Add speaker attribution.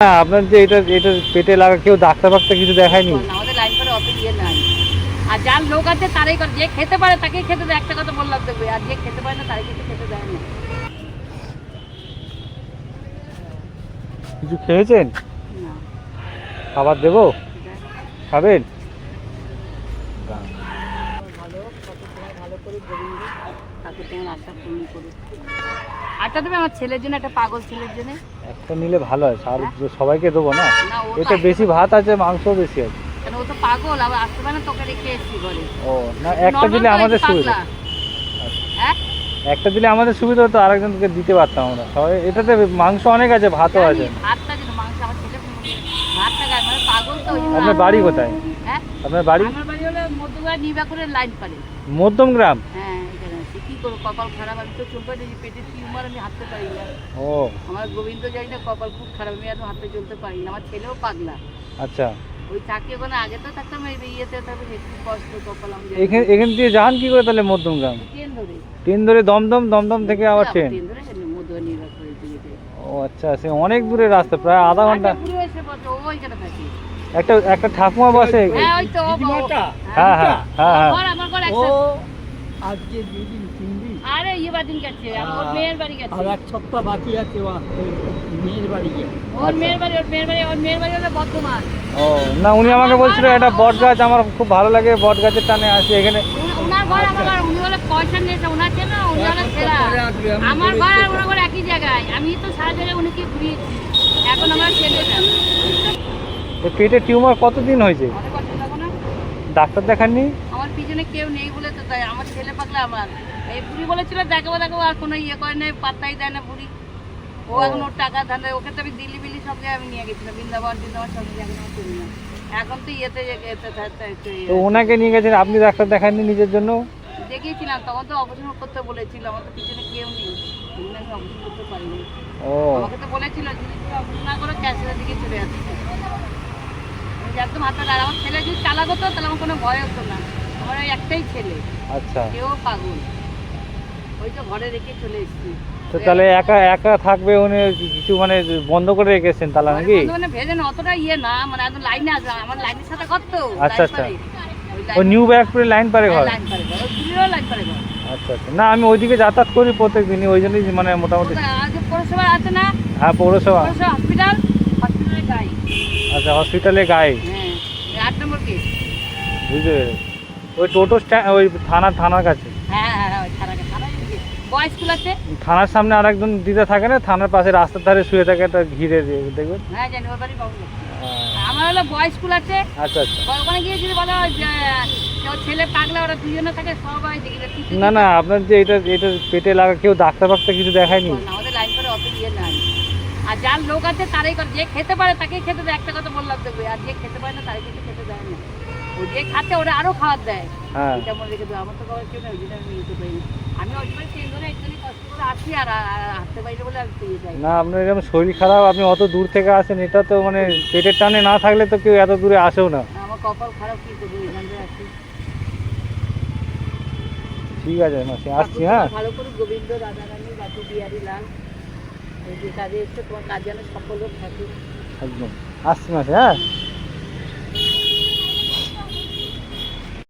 Speaker 1: হ্যাঁ আপনার যে এটা এটা পেটে লাগা কেউ ডাক্তার ফাক্তার কিছু দেখায়নি?
Speaker 2: আমাদের লাইন করে অত ইয়ে নাই। আর যার লোক আছে তারাই করে। যে খেতে পারে তাকেই খেতে দেয়। একটা কথা বললাম দেখবে আর যে খেতে পারে না তাকে কিছু খেতে দেয় না।
Speaker 1: কিছু খেয়েছেন? খাবার দেবো? খাবেন?
Speaker 2: সময় গোবিন্দ তাকে তোমার আশা পূর্ণ করুক। আটটা দেবে আমার ছেলের জন্য একটা পাগল ছেলের জন্য।
Speaker 1: একটা নিলে ভালো হয় আর সবাইকে দেবো না? বেশি ভাত আছে মাংস বেশি আছে।
Speaker 2: কেন ও তো পাগল আবার আসতে পারে না তোকে রেখে এসছি ঘরে।
Speaker 1: ও না একটা দিলে আমাদের সুবিধা।
Speaker 2: হ্যাঁ?
Speaker 1: একটা দিলে আমাদের সুবিধা হতো আরেকজনকে দিতে পারতাম আমরা। সবাই এটাতে মাংস অনেক আছে ভাতও আছে।
Speaker 2: ভাতটা মাংস আমার ছেলে ভাতটা খায় মানে পাগল তো
Speaker 1: আপনার বাড়ি কোথায়?
Speaker 2: হ্যাঁ?
Speaker 1: আপনার বাড়ি?
Speaker 2: নিবাকুরের লাইন পারে।
Speaker 1: মধ্যম গ্রাম
Speaker 2: হ্যাঁ এখানে আছি। কি করব? কপাল খারাপ আমি তো টিউমার আমি হাঁটতে পারি না।
Speaker 1: ও।
Speaker 2: আমার গোবিন্দ না কপাল খুব খারাপ আমি হাঁটতে চলতে পারি না। আমার ছেলেও পাগলা।
Speaker 1: আচ্ছা।
Speaker 2: ওই চাকরি ওখানে আগে তো থাকতাম এই ইয়েতে একটু কষ্ট কপাল আমি
Speaker 1: এখানে এখান দিয়ে যান কি করে তাহলে মধ্যম গ্রাম
Speaker 2: ট্রেন ধরে।
Speaker 1: ট্রেন ধরে দমদম দমদম থেকে আবার ট্রেন?
Speaker 2: ট্রেন ধরে মধ্যগড় নিবাকুরের দিকে
Speaker 1: ও আচ্ছা সে অনেক দূরে রাস্তা প্রায় আধা
Speaker 2: ঘণ্টা। ওইখানে থাকে।
Speaker 1: একটা একটা ঠাকুমা বসে।
Speaker 2: হ্যাঁ ওই তো?
Speaker 1: হ্যাঁ হ্যাঁ
Speaker 2: আমার আমার ঘর
Speaker 3: ও আজকে দুদিন তিন দিন।
Speaker 2: আরে ইয়ে বাদিন গেছে মেয়ের বাড়ি গেছে।
Speaker 3: আর এক সপ্তাহ বাকি আছে ও মেয়ের বাড়ি
Speaker 2: ওর মেয়ের বাড়ি ওর মেয়ের বাড়ি ওর মেয়ের বাড়ি হলো বর্ধমান।
Speaker 1: ও না উনি আমাকে বলছিল একটা বট গাছ আমার খুব ভালো লাগে বট গাছের টানে আসি এখানে।
Speaker 2: উনি- ওনার ঘর আমার ঘর উনি হলো পয়সা নিয়েছে ওনার না উনি হলো ছেলা আমার
Speaker 3: বলেছি
Speaker 2: ঘর আর
Speaker 3: তো।
Speaker 2: ওনার ঘর একই জায়গায়। আমি তো সারা জায়গায় উনিকে ঘুরিয়েছি এখন আমার ছেলেটা
Speaker 1: পেটে টিউমার কতদিন হয়েছে? ডাক্তার দেখাননি?
Speaker 2: আমার পিছনে কেউ নেই বলে তো তাই আমার ছেলে পাকলে আমার। এই বুড়ি বলেছিল দেখাবো দেখাবো আর কোনো ইয়ে করে নেই পাত্তাই দেয় না বুড়ি। ও। এখন ওর টাকা ধান্দা ওকে তো আমি দিল্লি বিল্লি সব জায়গায় আমি নিয়ে গেছিলাম। বৃন্দাবন বৃন্দাবন সব জায়গায় এখন করি না এখন তো ইয়েতে ইয়ে।
Speaker 1: তো ওনাকে নিয়ে গেছেন আপনি ডাক্তার দেখাননি নিজের জন্য?
Speaker 2: দেখিয়েছিলাম তখন তো অপারেশন করতে বলেছিল। আমার তো পিছনে কেউ নেই। আমি অপারেশন করতে পারিনি।
Speaker 1: ও।
Speaker 2: আমাকে তো বলেছিল না করো ক্যান্সারের দিকে চলে আমি একদম হাতটা আর আমার ছেলে যদি চালাক হতো তাহলে আমার কোনো ভয় হতো না। আমার ওই একটাই ছেলে।
Speaker 1: আচ্ছা।
Speaker 2: কেউ পাগল। ওই তো ঘরে রেখে চলে এসেছি।
Speaker 1: তো তাহলে একা একা থাকবে উনি কিছু মানে বন্ধ করে রেখেছেন তাহলে নাকি?
Speaker 2: মানে ভেজে অতটা ইয়ে না মানে একদম লাইনে আসবে আমার লাইনের সাথে কত
Speaker 1: আচ্ছা, আচ্ছা। ও নিউ ব্যাগপুরে লাইন পারে ঘর?
Speaker 2: লাইন পারে ঘর। লাইন পারে ঘর।
Speaker 1: আচ্ছা আচ্ছা। না আমি ওইদিকে যাতায়াত করি প্রত্যেক দিনই ওই জন্যই মানে মোটামুটি?
Speaker 2: পৌরসভা আছে না?
Speaker 1: হ্যাঁ পৌরসভা।
Speaker 2: হসপিটাল হসপিটালের গাই
Speaker 1: আচ্ছা হসপিটালে গায়ে?
Speaker 2: হ্যাঁ আট নম্বর কেস
Speaker 1: বুঝতে পেরেছি। ওই টোটো স্ট্যান্ড ওই থানা থানার কাছে?
Speaker 2: হ্যাঁ হ্যাঁ হ্যাঁ ওই থানাকে থানা বয়েজ স্কুল আছে?
Speaker 1: থানার সামনে আরেকজন দিদা থাকে না থানার পাশে রাস্তার ধারে শুয়ে থাকে একটা ঘিরে দিয়ে দেখবেন?
Speaker 2: হ্যাঁ জানি ওর বাড়ি বাবু আমার হলো বয়েজ স্কুল আছে।
Speaker 1: আচ্ছা আচ্ছা।
Speaker 2: ওখানে গিয়ে যদি বলো যে যে ওর ছেলে পাগলা ওরা দুজনে থাকে সবাই দেখি দেখি
Speaker 1: না না আপনার যে এটা এটা পেটে লাগা কেউ ডাক্তার ফাক্তার কিছু দেখায়নি
Speaker 2: আমাদের লাইন করে অত ইয়ে নাই আর যার লোক আছে তারাই করে যে খেতে পারে তাকেই খেতে দেয়। একটা কথা বললাম দেখবে আর যে খেতে পারে না তারা কিছু খেতে দেয় না। ও যে খাচ্ছে ওরা আরও খাবার দেয়।
Speaker 1: হ্যাঁ।
Speaker 2: এটা মনে রেখে দেবো আমার তো খাবার কেউ নেই ওই জন্য আমি নিতে পারি আমি ওই জন্য ধরে একটুখানি কষ্ট করে আসি আর আর- আর হাঁটতে পারি বলে আমি পেয়ে যাই।
Speaker 1: না আপনার এরকম শরীর খারাপ আপনি অত দূর থেকে আসেন এটা তো মানে পেটের টানে না থাকলে তো কেউ এত দূরে আসেও না।
Speaker 2: আমার কপাল খারাপ কি করব এখান থেকে আসি।
Speaker 1: ঠিক আছে মাসি আসছি হ্যাঁ।
Speaker 2: ভালো করে গোবিন্দ বাপু বিহারি লাল। কাজে এসছে তোমার কাজ যেন সফল থাকে ঠাকুর
Speaker 1: একদম। আসছি মাসে হ্যাঁ?